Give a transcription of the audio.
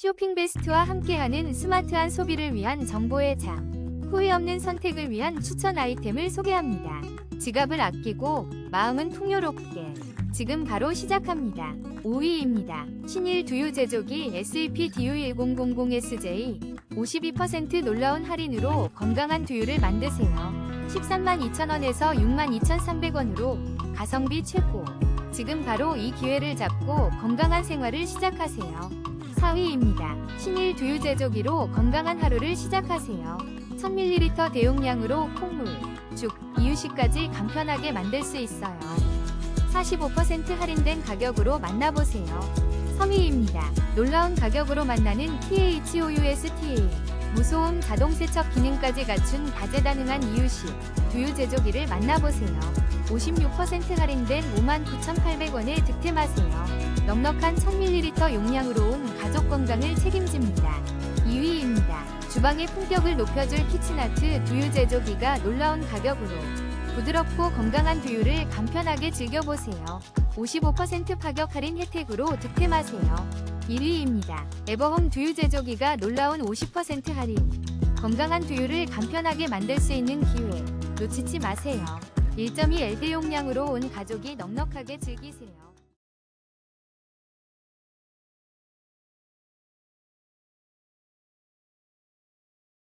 쇼핑 베스트와 함께하는 스마트한 소비를 위한 정보의 장. 후회 없는 선택을 위한 추천 아이템을 소개합니다. 지갑을 아끼고 마음은 풍요롭게. 지금 바로 시작합니다. 5위입니다. 신일 두유 제조기 SEP DU1000SJ 52% 놀라운 할인으로 건강한 두유를 만드세요. 13만 2천원에서 6만 2,300원으로 가성비 최고. 지금 바로 이 기회를 잡고 건강한 생활을 시작하세요. 4위입니다. 신일 두유 제조기로 건강한 하루를 시작하세요. 1000ml 대용량으로 콩물, 죽, 이유식까지 간편하게 만들 수 있어요. 45% 할인된 가격으로 만나보세요. 3위입니다. 놀라운 가격으로 만나는 THOUSTA 무소음 자동 세척 기능까지 갖춘 다재다능한 이유식 두유 제조기를 만나보세요. 56% 할인된 59,800원에 득템하세요. 넉넉한 1000ml 용량으로 온 가족 건강을 책임집니다. 2위입니다. 주방의 품격을 높여줄 키친아트 두유 제조기가 놀라운 가격으로 부드럽고 건강한 두유를 간편하게 즐겨보세요. 55% 파격 할인 혜택으로 득템하세요. 1위입니다. 에버홈 두유 제조기가 놀라운 50% 할인. 건강한 두유를 간편하게 만들 수 있는 기회. 놓치지 마세요. 1.2 LD 용량으로 온 가족이 넉넉하게 즐기세요.